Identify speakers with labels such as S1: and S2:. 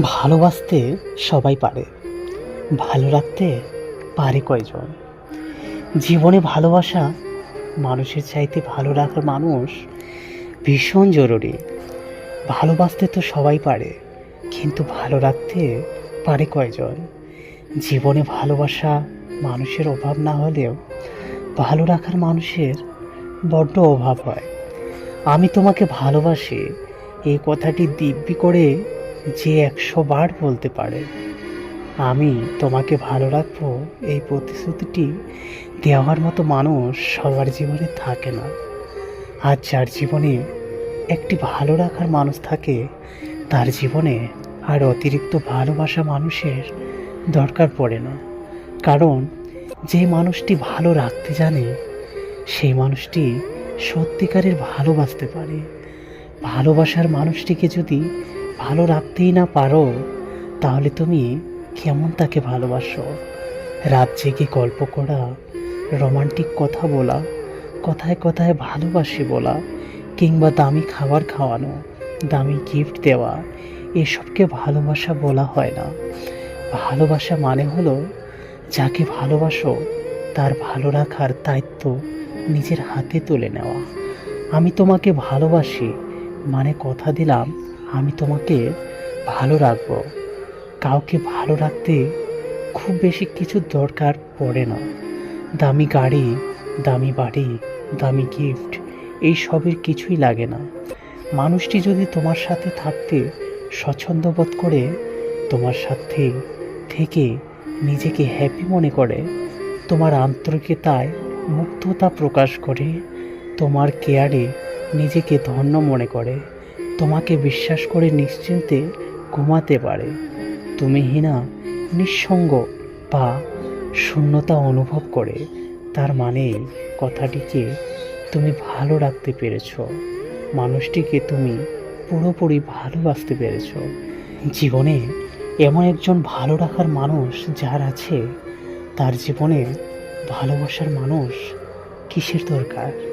S1: ভালোবাসতে সবাই পারে, ভালো রাখতে পারে কয়জন? জীবনে ভালোবাসা মানুষের চাইতে ভালো রাখার মানুষ ভীষণ জরুরি। ভালোবাসতে তো সবাই পারে, কিন্তু ভালো রাখতে পারে কয়জন? জীবনে ভালোবাসা মানুষের অভাব না হলেও ভালো রাখার মানুষের বড্ড অভাব হয়। আমি তোমাকে ভালোবাসি, এই কথাটি দিব্যি করে যে একশো বার বলতে পারে। আমি তোমাকে ভালো রাখব, এই প্রতিশ্রুতিটি দেওয়ার মতো মানুষ সবার জীবনে থাকে না। আর যার জীবনে একটি ভালো রাখার মানুষ থাকে, তার জীবনে আর অতিরিক্ত ভালোবাসা মানুষের দরকার পড়ে না। কারণ যে মানুষটি ভালো রাখতে জানে, সেই মানুষটি সত্যিকারের ভালোবাসতে পারে। ভালোবাসার মানুষটিকে যদি ভালো রাখতেই না পারো, তাহলে তুমি কেমন তাকে ভালোবাসো? রাত জেগে গল্প করা, রোমান্টিক কথা বলা, কথায় কথায় ভালোবাসি বলা, কিংবা দামি খাবার খাওয়ানো, দামি গিফট দেওয়া, এসবকে ভালোবাসা বলা হয় না। ভালোবাসা মানে হলো যাকে ভালোবাসো, তার ভালো রাখার দায়িত্ব নিজের হাতে তুলে নেওয়া। আমি তোমাকে ভালোবাসি মানে কথা দিলাম আমি তোমাকে ভালো রাখব। কাউকে ভালো রাখতে খুব বেশি কিছু দরকার পড়ে না। দামি গাড়ি, দামি বাড়ি, দামি গিফট এই সবের কিছুই লাগে না। মানুষটি যদি তোমার সাথে থাকতে স্বচ্ছন্দ বোধ করে, তোমার সাথে থেকে নিজেকে হ্যাপি মনে করে, তোমার আন্তরিকতায় মুগ্ধতা প্রকাশ করে, তোমার কেয়ারে নিজেকে ধন্য মনে করে। তোমাকে বিশ্বাস করে নিশ্চিন্তে ঘুমাতে পারে। তুমি হিনা, নিঃসঙ্গ বা শূন্যতা অনুভব করে। তার মানে কথাটিকে তুমি ভালো রাখতে পেরেছ। মানুষটিকে তুমি পুরোপুরি ভালোবাসতে পেরেছ। জীবনে এমন একজন ভালো রাখার মানুষ যার আছে, তার জীবনে ভালোবাসার মানুষ কিসের দরকার?